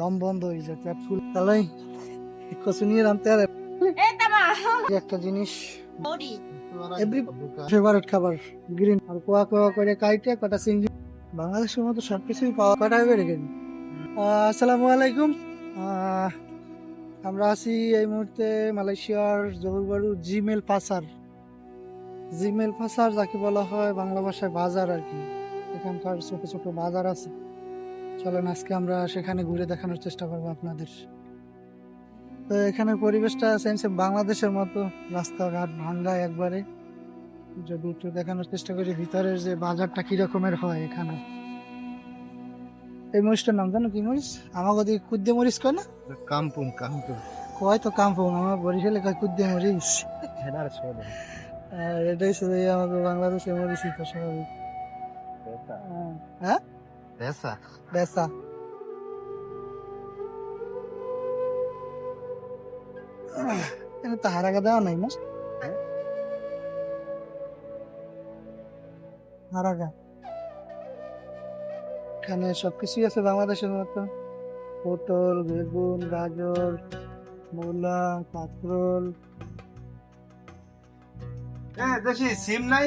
দম বন্ধ হয়ে যায় তাহলে কচু নিয়ে আনতে আর একটা জিনিস। এভরি ফেভারিট খাবার গ্রিন আর কোয়া কোয়া করে কাইটে কটা সিঙ্গি বাংলাদেশের মতো সবকিছুই পাওয়া কটা বেড়ে গেল আসসালামু আলাইকুম। আমরা আছি এই মুহূর্তে মালয়েশিয়ার জহুরবাড়ু জিমেল পাসার। জিমেল পাসার যাকে বলা হয় বাংলা ভাষায় বাজার আর কি। এখানকার ছোট ছোট বাজার আছে। চলেন আজকে আমরা সেখানে ঘুরে দেখানোর চেষ্টা করব আপনাদের। তো এখানে পরিবেশটা সেম সেম বাংলাদেশের মতো রাস্তাঘাট ভাঙ্গা একবারে। যদি একটু দেখানোর চেষ্টা করি ভিতরের যে বাজারটা কি রকমের হয় এখানে। এই মরিচটার নাম জানো কি মরিচ? আমার ওদিকে কুদ্দে মরিচ কয় না? কামপুং কামপুং। কয় তো কাম্পং? আমার বরিশালে কয় কুদ্দে মরিচ? আর এটাই শুধু আমাদের বাংলাদেশের মরিচই তো স্বাভাবিক। হ্যাঁ? পেসা বেসা এখানে তো হারাগা দেওয়া নাই না এখানে সবকিছুই আছে বাংলাদেশের মতো। পটল বেগুন গাজর মূলা কাঁকরোল। দেখি সিম নাই?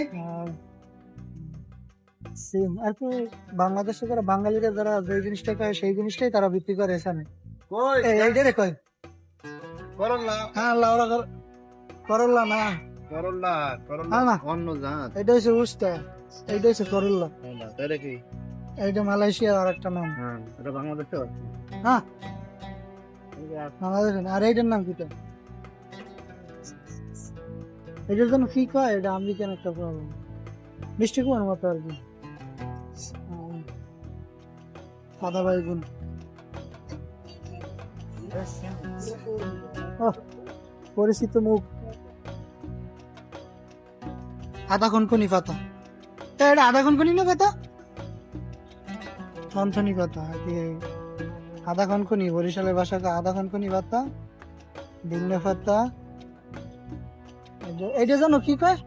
সিম আর কি বাংলাদেশে যারা বাঙালিরা যারা যে জিনিসটা খায় সেই জিনিসটাই তারা বিক্রি করে এখানে। কয় করল্লা। হ্যাঁ করল্লা না। করল্লা করল্লা। অন্য জাত। এটা হচ্ছে উস্তা। এইটা হচ্ছে করল্লা। এটা কি এইটা মালয়েশিয়ার আর একটা নাম। হ্যাঁ এটা বাংলাদেশে আছে হ্যাঁ আর এইটার নাম কিটা? এটার জন্য কি কয়? এটা আমেরিকান একটা প্রবলেম মিষ্টি কুমার মতো আর কি। সাদা বাইগুন পরিচিত মুখ। আদা কনকনি পাতা এটা আদা কনকনি না পাতা থনথনি পাতা আদা কনকনি বরিশালের ভাষাকে আদা কনকনি পাতা ডিঙ্গা পাতা এটা- জানো কি কয়?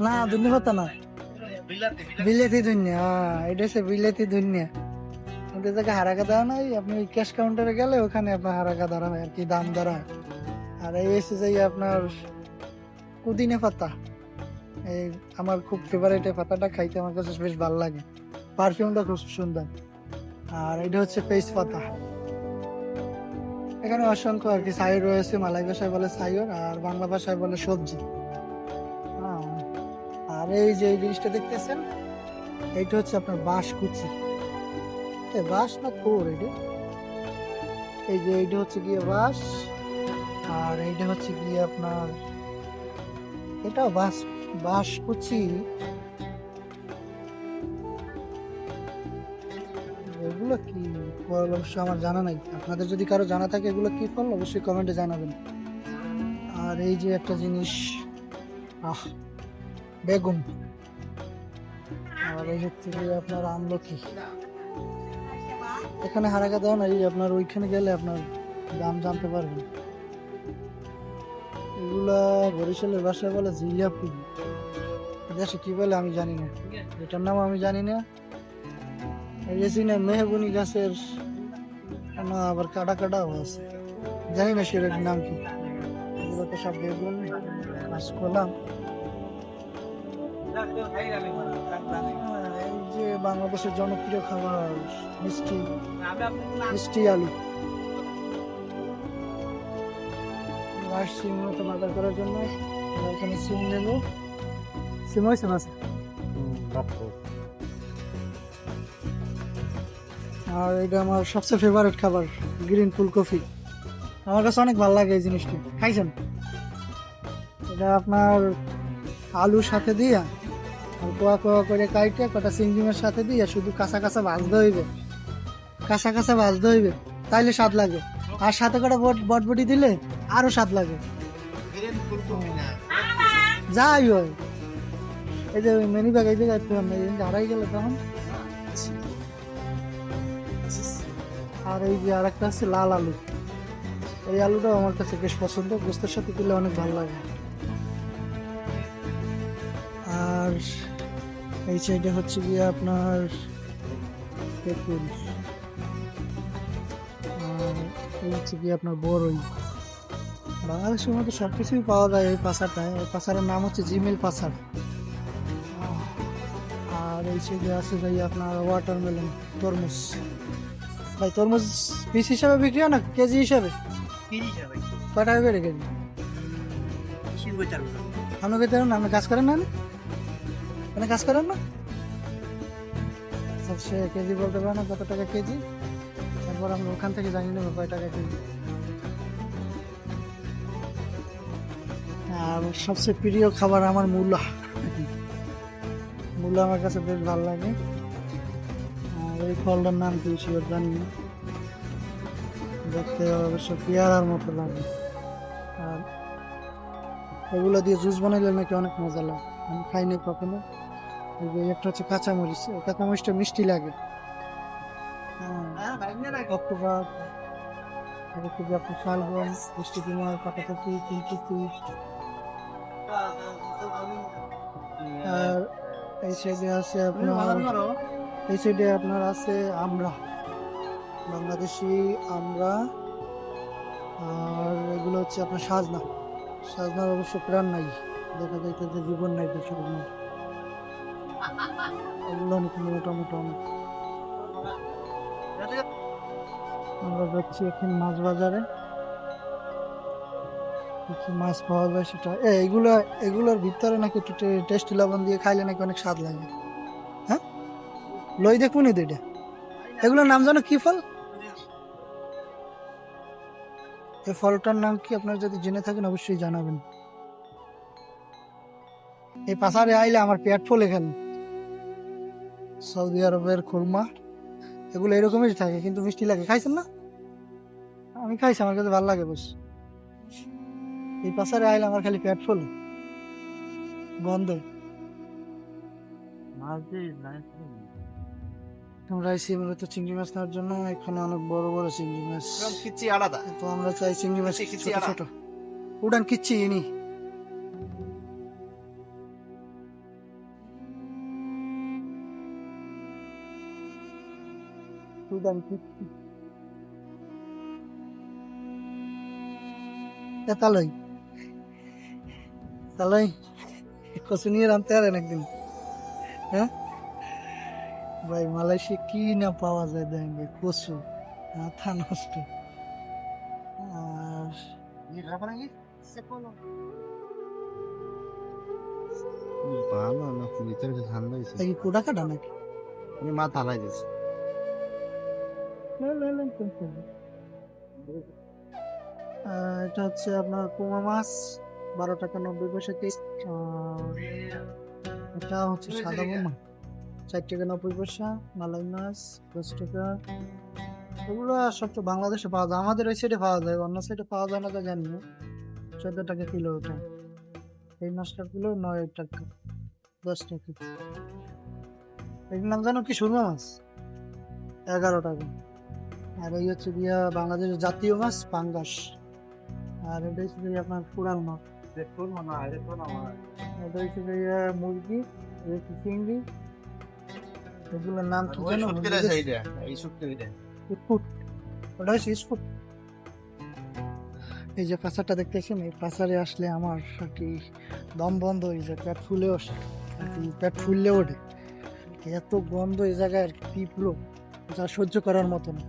না ধনিয়া পাতা না। বিলেতি হ্যাঁ এটা হচ্ছে বিলেতি ধনিয়া ওদের থেকে হারাকা দেওয়া নাই, আপনি ক্যাশ কাউন্টারে গেলে ওখানে আপনার হারাকা ধরা হয়, আর কি দাম ধরা হয়। আর এই এসে যাই আপনার পুদিনা পাতা। এই আমার খুব ফেভারিট এই পাতাটা খাইতে আমার কাছে বেশ ভালো লাগে। পারফিউমটা খুব সুন্দর। আর এটা হচ্ছে পেস পাতা। এখানে অসংখ্য আর কি সাইর রয়েছে মালাই ভাষায় বলে সাইর আর বাংলা ভাষায় বলে সবজি। আর এই যে জিনিসটা দেখতেছেন, এইটা হচ্ছে আপনার বাঁশ কুচি। বাঁশ না থোর এটা? এই যে এইটা হচ্ছে গিয়ে বাঁশ, আর এইটা হচ্ছে গিয়ে আপনার, এটাও বাঁশ বাঁশ কুচি। এগুলো কি ফল অবশ্য আমার জানা নাই। আপনাদের যদি কারও জানা থাকে এগুলো কি ফল, অবশ্যই কমেন্টে জানাবেন। আর এই যে একটা জিনিস, আহ বেগুন। আর এই হচ্ছে গিয়ে আপনার আমলকি। এখানে হারাকা দেওয়া নাই, আপনার ওইখানে গেলে আপনার দাম জানতে পারবেন। এগুলা বরিশালের ভাষায় বলে জিলাপি। দেশে কি বলে আমি জানি না। এটার নাম আমি জানি না। এই না মেহগুনি গাছের না আবার কাটা কাটাও আছে। জানি না সেটার নাম কি। এগুলো তো সব বেগুন কাঁচকলা এই যে বাংলাদেশের জনপ্রিয় খাবার, মিষ্টি মিষ্টি আলু। আসছি মূলত বাজার করার জন্য সিম নেব। সিম হয়েছে মাছে আর এটা আমার সবচেয়ে ফেভারিট খাবার গ্রিন ফুলকপি। আমার কাছে অনেক ভালো লাগে এই জিনিসটি। খাইছেন? এটা আপনার আলুর সাথে দিয়া আর কোয়া কোয়া করে কাইটে কটা সিঙ্গিমের সাথে দিয়ে শুধু কাঁচা কাঁচা ভাজতে হইবে কাঁচা কাঁচা ভাজতে হইবে তাইলে স্বাদ লাগে। আর সাথে করে বট, বটবটি দিলে আরও স্বাদ লাগে। যাই হয় এই যে মেনি ব্যাগ, এই জায়গায় একটু আমরা এই যে হারাই গেল তখন। আর এই যে আরেকটা আছে লাল আলু। এই আলুটাও আমার কাছে বেশ পছন্দ, গোস্তের সাথে দিলে অনেক ভালো লাগে। আর এই সাইডে হচ্ছে গিয়ে আপনার তেঁতুল। আর হচ্ছে কি আপনার বড়ই বাংলাদেশের মধ্যে সব কিছুই পাওয়া যায় এই পাশাটায় এই পাশারের নাম হচ্ছে জিমেল পাশার আর এই সাইডে আছে ভাই আপনার ওয়াটারমেলন তরমুজ। ভাই তরমুজ পিস হিসাবে বিক্রি হয় না? কেজি হিসাবে? কয় টাকা করে কেজি? আপনি খেতে পারেন আপনি কাজ করেন না? আপনি কাজ করেন না? সে কেজি বলতে পারে না কত টাকা কেজি। তারপর আমরা ওখান থেকে জানি নেব কয় টাকা কেজি। আর সবচেয়ে প্রিয় খাবার আমার মূলা। মূলা আমার কাছে বেশ ভালো লাগে। আর এই ফলটার নাম কি শিওর জানি না। দেখতে অবশ্য পেয়ারার মতো লাগে। আর এগুলো দিয়ে জুস বানাইলে নাকি অনেক মজা লাগে। আমি খাইনি কখনো। একটা হচ্ছে কাঁচামরিচ কাঁচামরিচটা মিষ্টি লাগে। অক্টোবর। এদিকে যে আপনার মিষ্টি কুমার আর এই সাইডে আছে আপনার এই সাইডে আপনার আছে আমরা। বাংলাদেশি আমরা। আর এগুলো হচ্ছে আপনার সাজনা। সাজনার অবশ্য প্রাণ নাই। দেখা যাইতে যে জীবন নাই বেশি এগুলো অনেক আমরা যাচ্ছি এখন মাছ বাজারে। কিছু মাছ পাওয়া যায় সেটা। এগুলো, এগুলোর ভিতরে নাকি একটু টেস্টি লবণ দিয়ে খাইলে নাকি অনেক স্বাদ লাগে। হ্যাঁ? লই দেখুন এটা। এগুলোর নাম জানো কি ফল? এই ফলটার নাম কি আপনারা যদি জেনে থাকেন অবশ্যই জানাবেন। এই পাশারে আইলে আমার পেট ফুল এখানে সৌদি আরবের খুরমা এগুলো এরকমই থাকে কিন্তু মিষ্টি লাগে। খাইছেন না? আমি খাইছি আমার কাছে ভালো লাগে বেশ। এই পাশারে আইলে আমার খালি পেট ফুল। গন্ধ। আমরা আইসি মূলত চিংড়ি মাছ নেওয়ার জন্য এখানে অনেক বড় বড় চিংড়ি মাছ। কিচ্ছি আলাদা। তো আমরা চাই চিংড়ি মাছ কিচ্ছি ছোট ছোট। উড়ান কিচ্ছি ইনি। কিচ্ছি এ তালই তালই কচু নিয়ে রামতে পারেন একদিন। হ্যাঁ? ভাই মালয়েশিয়া কি না পাওয়া যায় দেখবে কচু মাথা নষ্ট। আর ভালো না ভিতরে ঠান্ডা হয়েছে কোডা কাটা নাকি? আমি মা তালাই দিয়েছে এটা হচ্ছে আপনার পোমা মাছ বারো টাকা নব্বই পয়সা কেজি। এটা হচ্ছে সাদা বোমা চার টাকা নব্বই পয়সা মালাই মাছ দশ টাকা। এগুলো সব তো বাংলাদেশে পাওয়া যায় আমাদের ওই সাইডে পাওয়া যায় অন্য সাইডে পাওয়া যায় না তো জানি না। চোদ্দ টাকা কিলো ওটা এই মাছটা কিলো নয় টাকা দশ টাকা। এর নাম জানো কি? সুরমা মাছ? এগারো টাকা। আর এই হচ্ছে গিয়া বাংলাদেশের জাতীয় মাছ পাঙ্গাস। আর এটা হচ্ছে গিয়ে আপনার পুরাল মাছ। এটা হচ্ছে গিয়া মুরগি চিংড়ি। এগুলোর নাম কি জানো ওটা হচ্ছে স্পুট এই যে পাচারটা দেখতেছেন এই পাচারে আসলে আমার আর কি দম বন্ধ হয়ে যায় পেট ফুলে ওঠে। আর কি পেট ফুললে ওঠে। এত গন্ধ এই জায়গায় আর কি তীব্র যা সহ্য করার মতো না।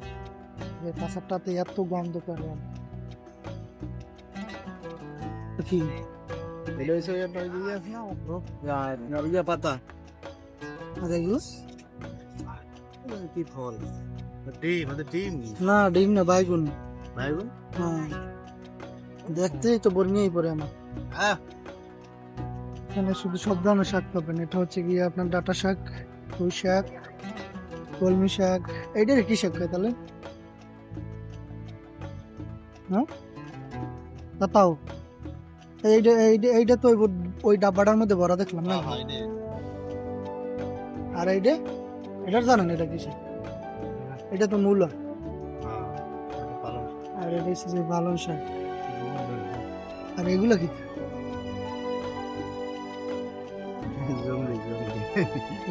এই পাচারটাতে এত গন্ধ আর কি? এটা হচ্ছে একটা ওই আছে না? আর ইয়া পাতা। এগুলো কি ফল? ডিম মানে ডিম। না ডিম না বাইগুন। ভাইগুন হ্যাঁ। দেখতেই তো বর্মিয়েই পড়ে আমার। হ্যাঁ এখানে শুধু সব ধরনের শাক পাবেন। এটা হচ্ছে গিয়ে আপনার ডাটা শাক পুঁই শাক কলমি শাক। এইটার কি শাক তাহলে? হ্যাঁ? তা তাও এইটা এইটা এইটা তো ওই- ডাব্বাটার মধ্যে ভরা দেখলাম না? হ্যাঁ আর এইটা? এটা জানেন এটা কি এটা তো মূল। হ্যাঁ আর এটা হচ্ছে যে পালং শাক। আর এগুলো কি? জঙ্গলি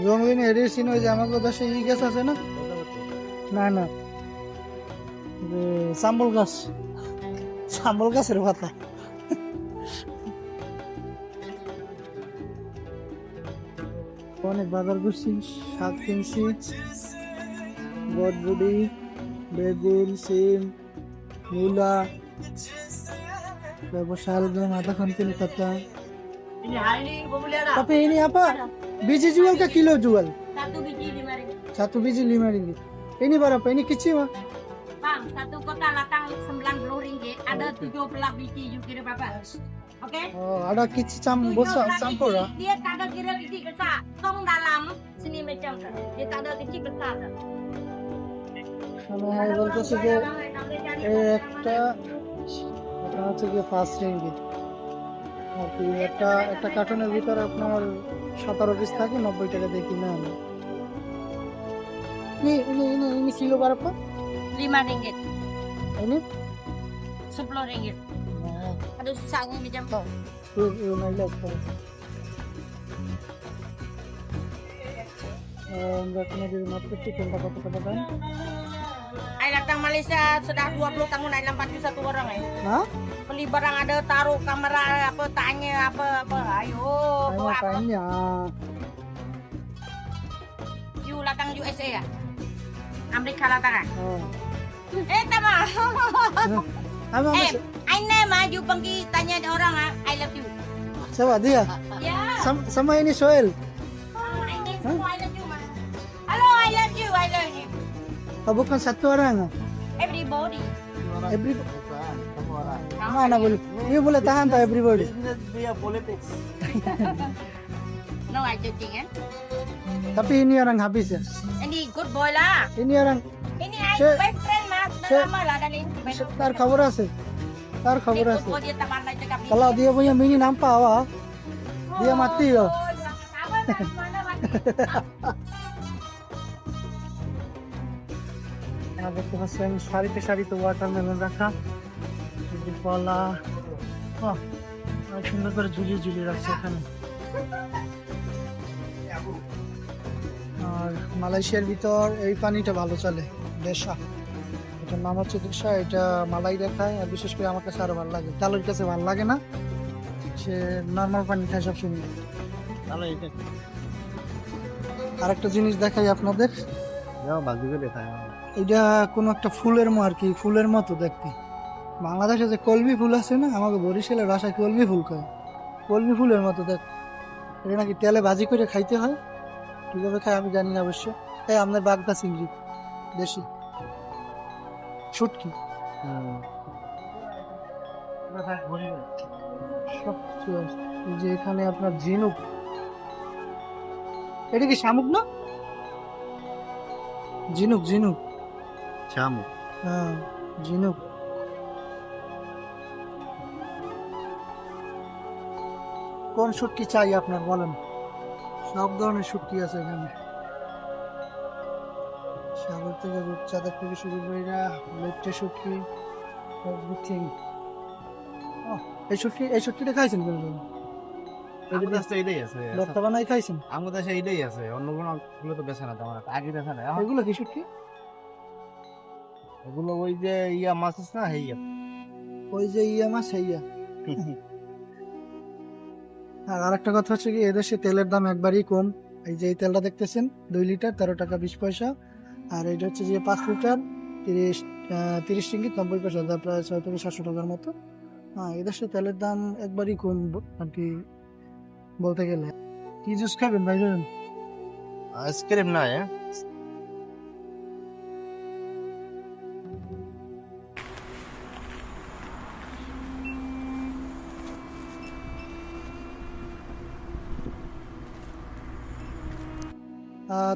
রঙিন এরিসিন ওই যে আমাদের দেশে ই গাছ আছে না? না না। যে চাম্বল গাছ। শামল গাছের পাতা। অনেক বাজার করছি, শাক কিনছি। বটবুডি বেগুন, সিম, মূলা ব্যবসা আলবে মাথা খন্তিন কথা তবে ইনি আপা, বিজি জুয়াল কা কিলো জুয়াল? সাতু বিজি লিমারি ইনি বারাপা ইনি কিছি ওয়া সাতু লাতাং kecil ringgit. Ada tujuh belas biji you kira berapa? Oke? oh ada kecil cam besar campur ya Dia tak ada kira biji besar. Tong dalam sini macam tu. Dia tak ada kecil besar. tu. মানে বলতেছে যে এই একটা এটা হচ্ছে যে first ringgit আর কি একটা একটা কার্টুনের ভিতরে আপনার সতেরো পিস থাকে নব্বই টাকা দিয়ে কিনে আনে ini ini ini ini kilo berapa Lima ringgit. Aduh susah aku minjam. Oh. Enggak kena di rumah kan? Ayo datang Malaysia sudah 20 tahun saya nampak satu orang ya. Hah? Beli barang ada taruh kamera apa tanya apa apa ayo. Ayo apa, tanya. You datang USA ya? Amerika Latangan. Eh, tak. Abang eh, name ah, you pergi tanya ada orang ah, I love you. siapa dia? Ya. Sama, sama ini Soel. Oh, I name semua I love you mah. Halo, I love you, I love you. Oh, bukan satu orang. Everybody. Every mana boleh? Ini boleh tahan tak everybody? Ini dia politics. No, I joking eh. Tapi ini orang habis ya. Ini good boy lah. Ini orang Ini I Saya- best তার খবর আছে। তার খবর আছে। কলা দিয়ে বইয়া mini নাম পাওয়া। দিয়ে মাতি দেখতে পাচ্ছেন সারিতে ওয়াটার মেলন রাখা। কলা সুন্দর করে ঝুলিয়ে ঝুলিয়ে রাখছে এখানে। আর মালয়েশিয়ার ভিতর এই পানিটা ভালো চলে বেশা এটার নাম হচ্ছে দেশা এটা মালাই দেখায় আর বিশেষ করে আমার কাছে আরও ভালো লাগে। চালুর কাছে ভালো লাগে না সে নর্মাল পানি খায় সবসময়। তাহলে এটা আরেকটা জিনিস দেখাই আপনাদের। এটা কোনো একটা ফুলের মতো আর কি ফুলের মতো দেখতে। বাংলাদেশে যে কলমি ফুল আছে না আমাকে বরিশালের ভাষায় কলমি ফুল খায় কলমি ফুলের মতো দেখ। এটা নাকি তেলে ভাজি করে খাইতে হয়? কীভাবে খায় আমি জানি না অবশ্য। এই আপনার বাগদা চিংড়ি দেশি। শুটকি সব কিছু। যে এখানে আপনার ঝিনুক। এটা কি শামুক না? ঝিনুক ঝিনুক। চামু হ্যাঁ ঝিনুক। কোন শুটকি চাই আপনার বলেন? সব ধরনের শুটকি আছে এখানে। সাগর থেকে রূপচাঁদা থেকে শুরু করে লেপটে শুটকি এভরিথিং এই শুটকি এই শুটকিটা খাইছেন কোনদিন আমাদের দেশে এইটাই আছে। বানাই খাইছেন? আমাদের দেশে এইটাই আছে। অন্য কোনো গুলো তো বেছে না তেমন। আগে বেছে না এগুলো কি শুটকি ওই যে ইয়া মাছ আছে না হেইয়া। ওই যে ইয়া মাছ ইয়া আর আরেকটা কথা হচ্ছে কি এদেশে তেলের দাম একবারই কম। এই যে এই তেলটা দেখতেছেন দুই লিটার তেরো টাকা বিশ পয়সা। আর এটা হচ্ছে যে পাঁচ লিটার তিরিশ তিরিশ রিঙ্গিত নব্বই পয়সা যা প্রায় ছয় থেকে সাতশো টাকার মতো। হ্যাঁ এদের এদেশে তেলের দাম একবারই কম আর কি বলতে গেলে। কি জুস খাবেন ভাই আইসক্রিম না হ্যাঁ।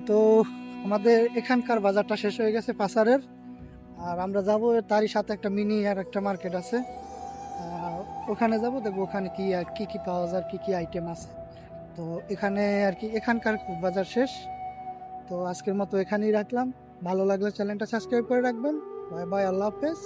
তো আমাদের এখানকার বাজারটা শেষ হয়ে গেছে পাসারের আর আমরা যাব, তারই সাথে একটা মিনি আর একটা মার্কেট আছে। ওখানে যাব, দেখব ওখানে কি আর কি কি পাওয়া যায়, কি কি আইটেম আছে। তো এখানে আর কি, এখানকার বাজার শেষ। তো আজকের মতো এখানেই রাখলাম। ভালো লাগলে চ্যানেলটা সাবস্ক্রাইব করে রাখবেন। বাই বাই আল্লাহ হাফেজ।